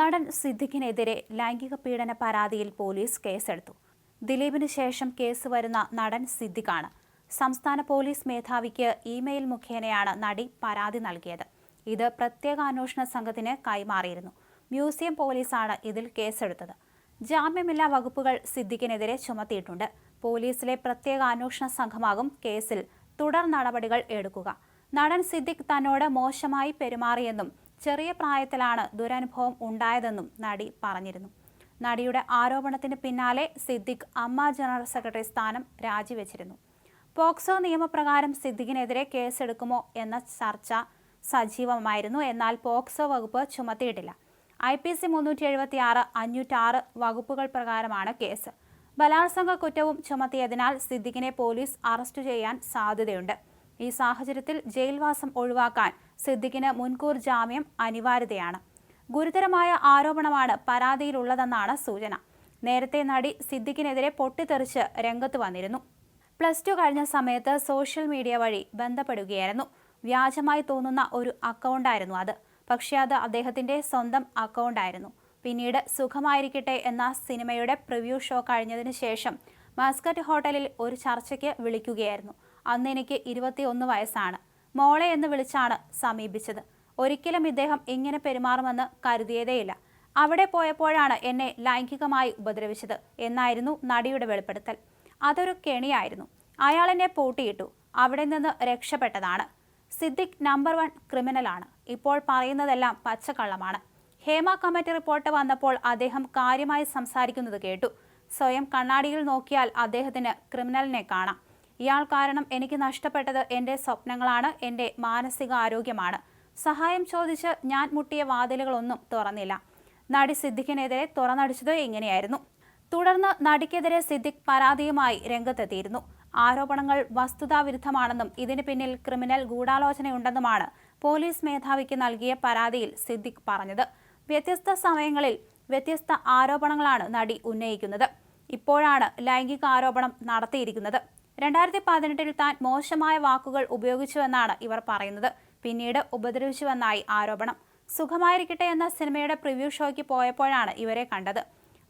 നടൻ സിദ്ദിഖിനെതിരെ ലൈംഗിക പീഡന പരാതിയിൽ പോലീസ് കേസെടുത്തു. ദിലീപിന് ശേഷം കേസ് വരുന്ന നടൻ സിദ്ദിഖാണ്. സംസ്ഥാന പോലീസ് മേധാവിക്ക് ഇമെയിൽ മുഖേനയാണ് നടി പരാതി നൽകിയത്. ഇത് പ്രത്യേക അന്വേഷണ സംഘത്തിന് കൈമാറിയിരുന്നു. മ്യൂസിയം പോലീസാണ് ഇതിൽ കേസെടുത്തത്. ജാമ്യമില്ലാ വകുപ്പുകൾ സിദ്ദിഖിനെതിരെ ചുമത്തിയിട്ടുണ്ട്. പോലീസിലെ പ്രത്യേക അന്വേഷണ സംഘമാകും കേസിൽ തുടർ നടപടികൾ എടുക്കുക. നടൻ സിദ്ദിഖ് തന്നോട് മോശമായി പെരുമാറിയെന്നും ചെറിയ പ്രായത്തിലാണ് ദുരനുഭവം ഉണ്ടായതെന്നും നടി പറഞ്ഞിരുന്നു. നടിയുടെ ആരോപണത്തിന് പിന്നാലെ സിദ്ദിഖ് അമ്മ ജനറൽ സെക്രട്ടറി സ്ഥാനം രാജിവെച്ചിരുന്നു. പോക്സോ നിയമപ്രകാരം സിദ്ദിഖിനെതിരെ കേസെടുക്കുമോ എന്ന ചർച്ച സജീവമായിരുന്നു. എന്നാൽ പോക്സോ വകുപ്പ് ചുമത്തിയിട്ടില്ല. ഐ പി സി മുന്നൂറ്റി എഴുപത്തി ആറ് അഞ്ഞൂറ്റാറ് വകുപ്പുകൾ പ്രകാരമാണ് കേസ്. ബലാത്സംഗ കുറ്റവും ചുമത്തിയതിനാൽ സിദ്ദിഖിനെ പോലീസ് അറസ്റ്റ് ചെയ്യാൻ സാധ്യതയുണ്ട്. ഈ സാഹചര്യത്തിൽ ജയിൽവാസം ഒഴിവാക്കാൻ സിദ്ദിഖിന് മുൻകൂർ ജാമ്യം അനിവാര്യതയാണ്. ഗുരുതരമായ ആരോപണമാണ് പരാതിയിലുള്ളതെന്നാണ് സൂചന. നേരത്തെ നടി സിദ്ദിഖിനെതിരെ പൊട്ടിത്തെറിച്ച് രംഗത്ത് വന്നിരുന്നു. പ്ലസ് ടു കഴിഞ്ഞ സമയത്ത് സോഷ്യൽ മീഡിയ വഴി ബന്ധപ്പെടുകയായിരുന്നു. വ്യാജമായി തോന്നുന്ന ഒരു അക്കൗണ്ടായിരുന്നു അത്. പക്ഷേ അത് അദ്ദേഹത്തിന്റെ സ്വന്തം അക്കൗണ്ടായിരുന്നു. പിന്നീട് സുഖമായിരിക്കട്ടെ എന്ന സിനിമയുടെ പ്രിവ്യൂ ഷോ കഴിഞ്ഞതിന് ശേഷം മസ്കറ്റ് ഹോട്ടലിൽ ഒരു ചർച്ചയ്ക്ക് വിളിക്കുകയായിരുന്നു. അന്ന് എനിക്ക് ഇരുപത്തിയൊന്ന് വയസ്സാണ്. മോളെ എന്ന് വിളിച്ചാണ് സമീപിച്ചത്. ഒരിക്കലും ഇദ്ദേഹം ഇങ്ങനെ പെരുമാറുമെന്ന് കരുതിയതേയില്ല. അവിടെ പോയപ്പോഴാണ് എന്നെ ലൈംഗികമായി ഉപദ്രവിച്ചത് എന്നായിരുന്നു നടിയുടെ വെളിപ്പെടുത്തൽ. അതൊരു കെണിയായിരുന്നു. അയാൾ എന്നെ പൂട്ടിയിട്ടു. അവിടെ നിന്ന് രക്ഷപ്പെട്ടതാണ്. സിദ്ദിഖ് നമ്പർ വൺ ക്രിമിനലാണ് ഇപ്പോൾ പറയുന്നതെല്ലാം പച്ചക്കള്ളമാണ്. ഹേമ കമ്മിറ്റി റിപ്പോർട്ട് വന്നപ്പോൾ അദ്ദേഹം കാര്യമായി സംസാരിക്കുന്നത് കേട്ടു. സ്വയം കണ്ണാടിയിൽ നോക്കിയാൽ അദ്ദേഹത്തിന് ക്രിമിനലിനെ കാണാം. ഇയാൾ കാരണം എനിക്ക് നഷ്ടപ്പെട്ടത് എന്റെ സ്വപ്നങ്ങളാണ് എന്റെ മാനസിക ആരോഗ്യമാണ് സഹായം ചോദിച്ച് ഞാൻ മുട്ടിയ വാതിലുകളൊന്നും തുറന്നില്ല. നടി സിദ്ദിഖിനെതിരെ തുറന്നടിച്ചത് എങ്ങനെയായിരുന്നു തുടർന്ന് നടിക്കെതിരെ സിദ്ദിഖ് പരാതിയുമായി രംഗത്തെത്തിയിരുന്നു. ആരോപണങ്ങൾ വസ്തുതാവിരുദ്ധമാണെന്നും ഇതിന് പിന്നിൽ ക്രിമിനൽ ഗൂഢാലോചനയുണ്ടെന്നുമാണ് പോലീസ് മേധാവിക്ക് നൽകിയ പരാതിയിൽ സിദ്ദിഖ് പറഞ്ഞത്. വ്യത്യസ്ത സമയങ്ങളിൽ വ്യത്യസ്ത ആരോപണങ്ങളാണ് നടി ഉന്നയിക്കുന്നത്. ഇപ്പോഴാണ് ലൈംഗിക ആരോപണം നടത്തിയിരിക്കുന്നത്. രണ്ടായിരത്തി പതിനെട്ടിൽ താൻ മോശമായ വാക്കുകൾ ഉപയോഗിച്ചുവെന്നാണ് ഇവർ പറയുന്നത്. പിന്നീട് ഉപദ്രവിച്ചുവെന്നായി ആരോപണം. സുഖമായിരിക്കട്ടെ എന്ന സിനിമയുടെ പ്രിവ്യൂ ഷോയ്ക്ക് പോയപ്പോഴാണ് ഇവരെ കണ്ടത്.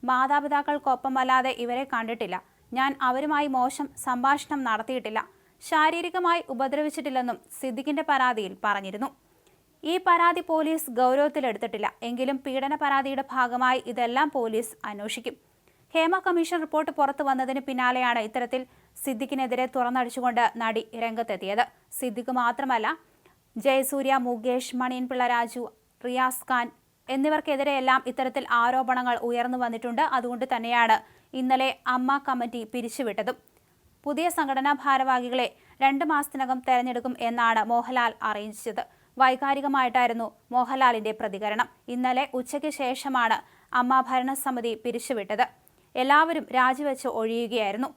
മാതാപിതാക്കൾക്കൊപ്പമല്ലാതെ ഇവരെ കണ്ടിട്ടില്ല. ഞാൻ അവരുമായി മോശം സംഭാഷണം നടത്തിയിട്ടില്ല. ശാരീരികമായി ഉപദ്രവിച്ചിട്ടില്ലെന്നും സിദ്ദിഖിന്റെ പരാതിയിൽ പറഞ്ഞിരുന്നു. ഈ പരാതി പോലീസ് ഗൗരവത്തിലെടുത്തിട്ടില്ല. എങ്കിലും പീഡന പരാതിയുടെ ഭാഗമായി ഇതെല്ലാം പോലീസ് അന്വേഷിക്കും. ഹേമ കമ്മീഷൻ റിപ്പോർട്ട് പുറത്തു വന്നതിന് പിന്നാലെയാണ് ഇത്തരത്തിൽ സിദ്ദിഖിനെതിരെ തുറന്നടിച്ചുകൊണ്ട് നടി രംഗത്തെത്തിയത്. സിദ്ദിഖ് മാത്രമല്ല ജയസൂര്യ മുകേഷ് മണിയൻപിള്ള രാജു റിയാസ് ഖാൻ എന്നിവർക്കെതിരെയെല്ലാം ഇത്തരത്തിൽ ആരോപണങ്ങൾ ഉയർന്നു വന്നിട്ടുണ്ട്. അതുകൊണ്ട് തന്നെയാണ് ഇന്നലെ അമ്മ കമ്മിറ്റി പിരിച്ചുവിട്ടതും. പുതിയ സംഘടനാ ഭാരവാഹികളെ രണ്ട് മാസത്തിനകം തെരഞ്ഞെടുക്കും എന്നാണ് മോഹൻലാൽ അറിയിച്ചത്. വൈകാരികമായിട്ടായിരുന്നു മോഹൻലാലിന്റെ പ്രതികരണം. ഇന്നലെ ഉച്ചയ്ക്ക് ശേഷമാണ് അമ്മ ഭരണസമിതി പിരിച്ചുവിട്ടത്. എല്ലാവരും രാജിവെച്ച് ഒഴിയുകയായിരുന്നു.